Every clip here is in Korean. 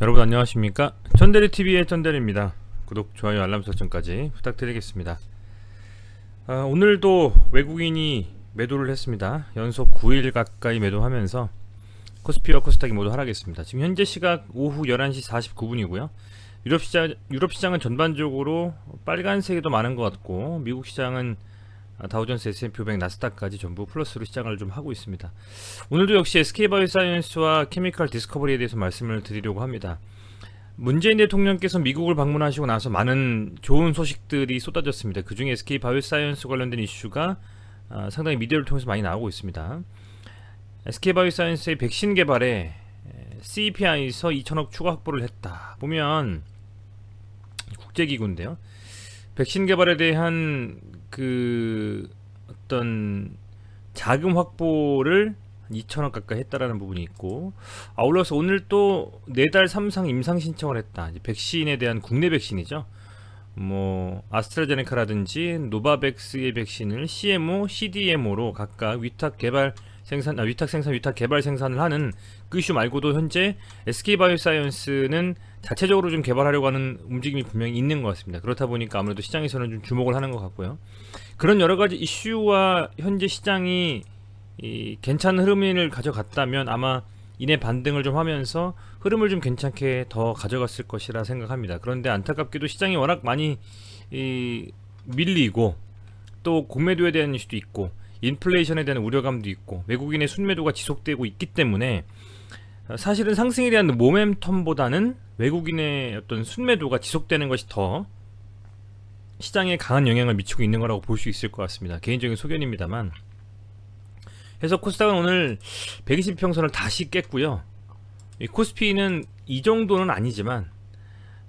여러분 안녕하십니까? 전대리TV의 전대리입니다. 구독, 좋아요, 알람 설정까지 부탁드리겠습니다. 아, 오늘도 외국인이 매도를 했습니다. 연속 9일 가까이 매도하면서 코스피와 코스닥이 모두 하락했습니다. 지금 현재 시각 오후 11시 49분이고요. 유럽 시장, 유럽 시장은 전반적으로 빨간색이 더 많은 것 같고 미국 시장은 아, 다우존스, S&P 500, 나스닥까지 전부 플러스로 시장을 좀 하고 있습니다. 오늘도 역시 SK바이오사이언스와 케미컬 디스커버리에 대해서 말씀을 드리려고 합니다. 문재인 대통령께서 미국을 방문하시고 나서 많은 좋은 소식들이 쏟아졌습니다. 그 중에 SK바이오사이언스 관련된 이슈가 아, 상당히 미디어를 통해서 많이 나오고 있습니다. SK바이오사이언스의 백신 개발에 CPI에서 2천억 추가 확보를 했다. 보면 국제기구인데요. 백신 개발에 대한 그 어떤 자금 확보를 2천억 가까이 했다라는 부분이 있고 아울러서 오늘 또 네 달 삼상 임상 신청을 했다. 이제 백신에 대한 국내 백신이죠. 뭐 아스트라제네카라든지 노바백스의 백신을 CMO, CDMO로 각각 위탁 개발 생산, 아, 위탁 생산, 위탁 개발 생산을 하는 그 이슈 말고도 현재 SK바이오사이언스는 자체적으로 좀 개발하려고 하는 움직임이 분명히 있는 것 같습니다. 그렇다 보니까 아무래도 시장에서는 좀 주목을 하는 것 같고요. 그런 여러 가지 이슈와 현재 시장이 이 괜찮은 흐름을 가져갔다면 아마 이내 반등을 좀 하면서 흐름을 좀 괜찮게 더 가져갔을 것이라 생각합니다. 그런데 안타깝게도 시장이 워낙 많이 이 밀리고 또 공매도에 대한 이슈도 있고 인플레이션에 대한 우려감도 있고 외국인의 순매도가 지속되고 있기 때문에 사실은 상승에 대한 모멘텀보다는 외국인의 어떤 순매도가 지속되는 것이 더 시장에 강한 영향을 미치고 있는 거라고 볼 수 있을 것 같습니다. 개인적인 소견입니다만. 해서 코스닥은 오늘 120평선을 다시 깼고요. 이 코스피는 이 정도는 아니지만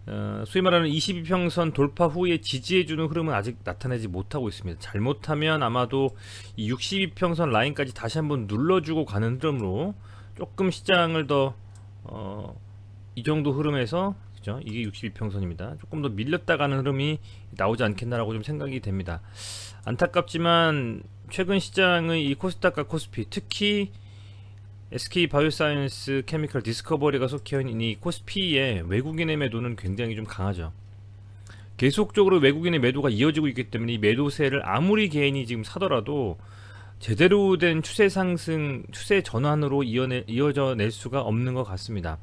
어, 소위 말하는 22평선 돌파 후에 지지해주는 흐름은 아직 나타내지 못하고 있습니다. 잘못하면 아마도 이 62평선 라인까지 다시 한번 눌러주고 가는 흐름으로 조금 시장을 더 어, 이 정도 흐름에서 그죠? 이게 62평선입니다. 조금 더 밀렸다 가는 흐름이 나오지 않겠나라고 좀 생각이 됩니다. 안타깝지만 최근 시장의 이 코스닥과 코스피 특히 SK 바이오사이언스 케미컬 디스커버리가 속해 있는 이 코스피의 외국인의 매도는 굉장히 좀 강하죠. 계속적으로 외국인의 매도가 이어지고 있기 때문에 이 매도세를 아무리 개인이 지금 사더라도 제대로 된 추세 상승, 추세 전환으로 이어내, 이어져 낼 수가 없는 것 같습니다.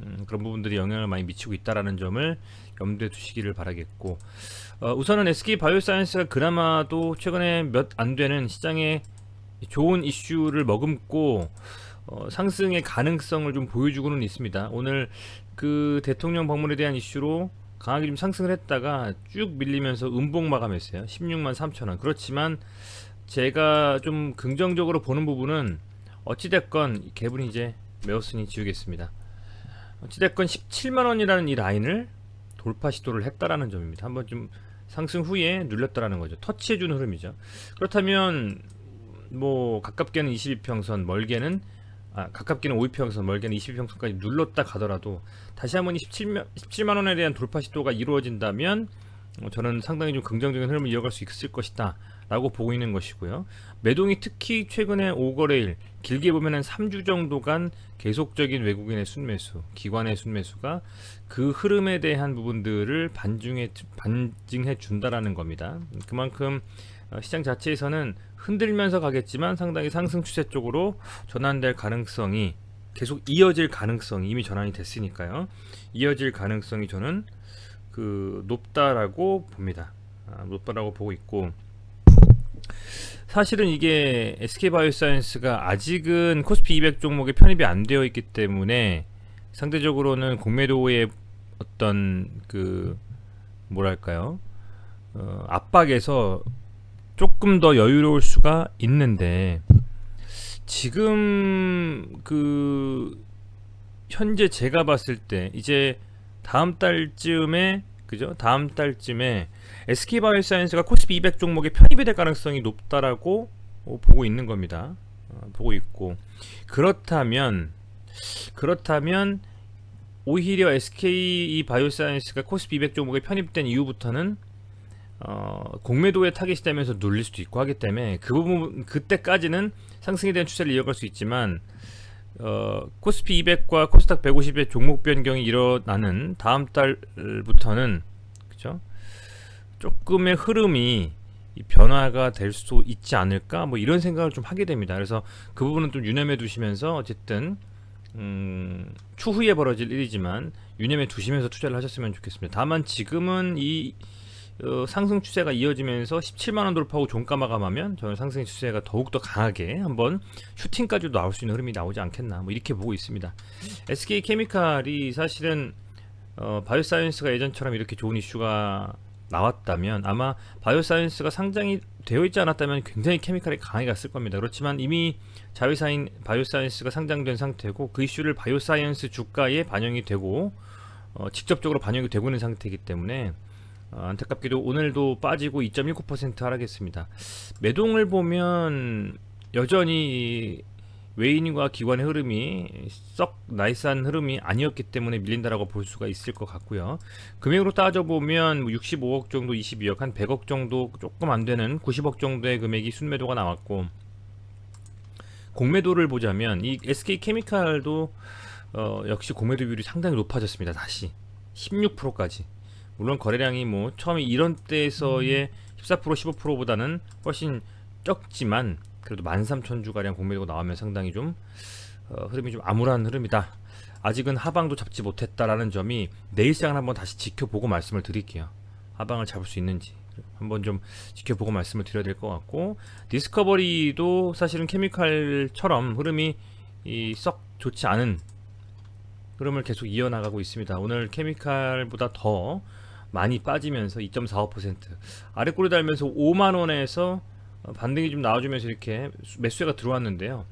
음, 그런 부분들이 영향을 많이 미치고 있다라는 점을 염두에 두시기를 바라겠고 어, 우선은 SK 바이오사이언스가 그나마도 최근에 몇 안 되는 시장에 좋은 이슈를 머금고 어, 상승의 가능성을 좀 보여주고는 있습니다. 오늘 그 대통령 방문에 대한 이슈로 강하게 좀 상승을 했다가 쭉 밀리면서 음봉 마감했어요. 16만 3천 원. 그렇지만 제가 좀 긍정적으로 보는 부분은 어찌됐건 개분이 이제 메웠으니 지우겠습니다. 어찌됐건 17만 원이라는 이 라인을 돌파 시도를 했다라는 점입니다. 한번 좀 상승 후에 눌렸다라는 거죠. 터치해주는 흐름이죠. 그렇다면 뭐 가깝게는 22평선, 멀게는 아, 가깝게는 5위평선, 멀게는 22평선까지 눌렀다 가더라도 다시 한번 17만, 17만 원에 대한 돌파 시도가 이루어진다면 어, 저는 상당히 좀 긍정적인 흐름을 이어갈 수 있을 것이다 라고 보고 있는 것이고요. 매동이 특히 최근에 5거래일 길게 보면 한 3주 정도간 계속적인 외국인의 순매수, 기관의 순매수가 그 흐름에 대한 부분들을 반중해 반증해 준다라는 겁니다. 그만큼 어, 시장 자체에서는 흔들면서 가겠지만 상당히 상승 추세 쪽으로 전환될 가능성이 계속 이어질 가능성이 이미 전환이 됐으니까요. 이어질 가능성이 저는 그 높다라고 봅니다. 아, 높다라고 보고 있고 사실은 이게 SK바이오사이언스가 아직은 코스피 200 종목에 편입이 안 되어 있기 때문에 상대적으로는 공매도의 어떤 그 뭐랄까요 어, 압박에서 조금 더 여유로울 수가 있는데 지금 그 현재 제가 봤을 때 이제 다음 달쯤에 그죠? 다음 달쯤에 SK바이오사이언스가 코스피 200 종목에 편입이 될 가능성이 높다라고 어, 보고 있는 겁니다. 어, 보고 있고 그렇다면 그렇다면 오히려 SK 바이오사이언스가 코스피 200 종목에 편입된 이후부터는 어, 공매도에 타겟이 되면서 눌릴 수도 있고 하기 때문에 그 부분 그때까지는 상승에 대한 추세를 이어갈 수 있지만 어, 코스피 200과 코스닥 150의 종목 변경이 일어나는 다음 달부터는 그죠? 조금의 흐름이 이 변화가 될수 있지 않을까 뭐 이런 생각을 좀 하게 됩니다. 그래서 그 부분은 좀 유념해 두시면서 어쨌든 음, 추후에 벌어질 일이지만 유념해 두시면서 투자를 하셨으면 좋겠습니다. 다만 지금은 이 어, 상승 추세가 이어지면서 17만 원 돌파하고 종가 마감하면 저는 상승 추세가 더욱 더 강하게 한번 슈팅까지도 나올 수 있는 흐름이 나오지 않겠나 뭐 이렇게 보고 있습니다. SK 케미칼이 사실은 어, 바이오사이언스가 예전처럼 이렇게 좋은 이슈가 나왔다면 아마 바이오사이언스가 상장이 되어 있지 않았다면 굉장히 케미칼이 강하게 갔을 겁니다. 그렇지만 이미 자회사인 바이오사이언스가 상장된 상태고 그 이슈를 바이오사이언스 주가에 반영이 되고 어, 직접적으로 반영이 되고 있는 상태이기 때문에 어, 안타깝게도 오늘도 빠지고 2.19% 하락했습니다. 매동을 보면 여전히 외인과 기관의 흐름이 썩 나이스한 흐름이 아니었기 때문에 밀린다라고 볼 수가 있을 것 같고요. 금액으로 따져보면 65억 정도, 22억, 한 100억 정도 조금 안 되는 90억 정도의 금액이 순매도가 나왔고 공매도를 보자면 이 SK 케미칼도 어, 역시 공매도 비율이 상당히 높아졌습니다. 다시 16%까지. 물론 거래량이 뭐 처음에 이런 때에서의 14% 15%보다는 훨씬 적지만 그래도 13,000주 가량 공매도가 나오면 상당히 좀 어, 흐름이 좀 암울한 흐름이다. 아직은 하방도 잡지 못했다라는 점이 내일 시장을 한번 다시 지켜보고 말씀을 드릴게요. 하방을 잡을 수 있는지 한번 좀 지켜보고 말씀을 드려야 될 것 같고 디스커버리도 사실은 케미칼처럼 흐름이 이썩 좋지 않은 흐름을 계속 이어나가고 있습니다. 오늘 케미칼보다 더 많이 빠지면서 2.45% 아래 꼬리 달면서 5만 원에서 어, 반등이 좀 나와주면서 이렇게 매수세가 들어왔는데요.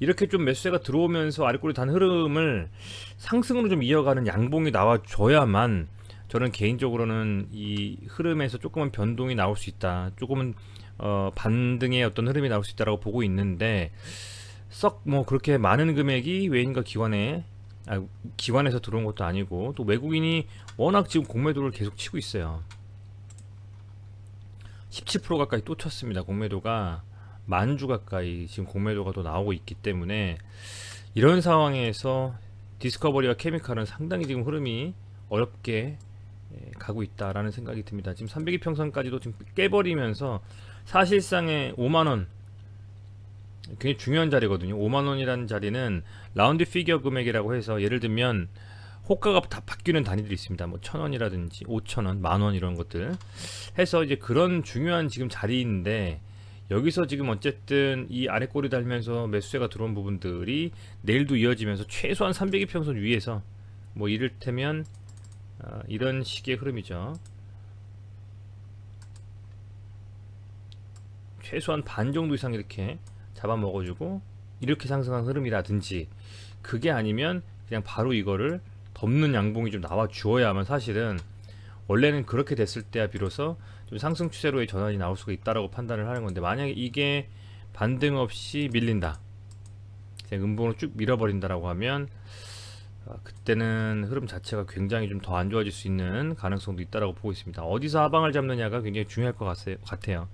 이렇게 좀 매수세가 들어오면서 아래 꼬리 단 흐름을 상승으로 좀 이어가는 양봉이 나와줘야만 저는 개인적으로는 이 흐름에서 조금은 변동이 나올 수 있다. 조금은 어, 반등의 어떤 흐름이 나올 수 있다라고 보고 있는데 썩 뭐 그렇게 많은 금액이 외인과 기관에 아, 기관에서 들어온 것도 아니고 또 외국인이 워낙 지금 공매도를 계속 치고 있어요. 17% 가까이 또 쳤습니다. 공매도가 만 주 가까이 지금 공매도가 또 나오고 있기 때문에 이런 상황에서 디스커버리와 케미칼은 상당히 지금 흐름이 어렵게 예, 가고 있다라는 생각이 듭니다. 지금 302평선까지도 지금 깨버리면서 사실상의 5만 원 굉장히 중요한 자리거든요. 5만 원이라는 자리는 라운드 피겨 금액이라고 해서 예를 들면 호가가 다 바뀌는 단위들이 있습니다. 뭐 천 원이라든지 오천 원, 만 원 이런 것들 해서 이제 그런 중요한 지금 자리인데 여기서 지금 어쨌든 이 아래 꼬리 달면서 매수세가 들어온 부분들이 내일도 이어지면서 최소한 302평선 위에서 뭐 이를테면 어, 이런 식의 흐름이죠. 최소한 반 정도 이상 이렇게 잡아먹어주고 이렇게 상승한 흐름이라든지 그게 아니면 그냥 바로 이거를 덮는 양봉이 좀 나와 주어야만 사실은 원래는 그렇게 됐을 때야 비로소 좀 상승 추세로의 전환이 나올 수가 있다라고 판단을 하는 건데 만약에 이게 반등 없이 밀린다 그냥 음봉으로 쭉 밀어버린다라고 하면 아, 그때는 흐름 자체가 굉장히 좀 더 안 좋아질 수 있는 가능성도 있다라고 보고 있습니다. 어디서 하방을 잡느냐가 굉장히 중요할 것 같아요.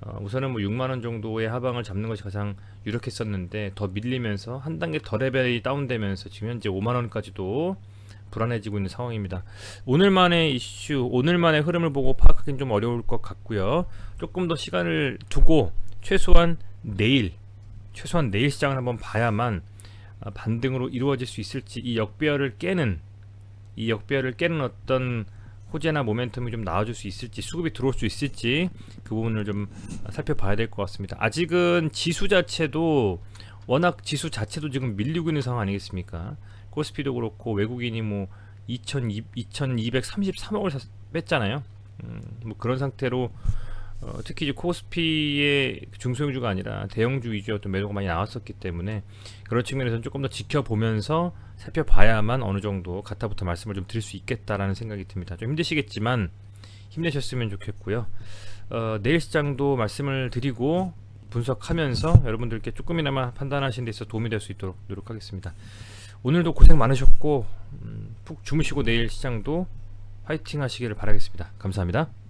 어, 우선은 뭐 6만 원 정도의 하방을 잡는 것이 가장 유력했었는데 더 밀리면서 한 단계 더 레벨이 다운되면서 지금 현재 5만 원까지도 불안해지고 있는 상황입니다. 오늘만의 이슈, 오늘만의 흐름을 보고 파악하기는 좀 어려울 것 같고요. 조금 더 시간을 두고 최소한 내일, 최소한 내일 시장을 한번 봐야만 아, 반등으로 이루어질 수 있을지 이 역배열을 깨는 이 역배열을 깨는 어떤 호재나 모멘텀이 좀 나와줄 수 있을지 수급이 들어올 수 있을지 그 부분을 좀 살펴봐야 될 것 같습니다. 아직은 지수 자체도 워낙 지수 자체도 지금 밀리고 있는 상황 아니겠습니까? 코스피도 그렇고 외국인이 뭐 2,233억을 뺐잖아요. 음, 뭐 그런 상태로 어, 특히 이제 코스피의 중소형주가 아니라 대형주 위주의 어떤 매도가 많이 나왔었기 때문에 그런 측면에서는 조금 더 지켜보면서 살펴봐야만 어느 정도 가타부터 말씀을 좀 드릴 수 있겠다라는 생각이 듭니다. 좀 힘드시겠지만 힘내셨으면 좋겠고요. 어, 내일 시장도 말씀을 드리고 분석하면서 여러분들께 조금이나마 판단하시는 데 있어 도움이 될 수 있도록 노력하겠습니다. 오늘도 고생 많으셨고 음, 푹 주무시고 내일 시장도 화이팅 하시기를 바라겠습니다. 감사합니다.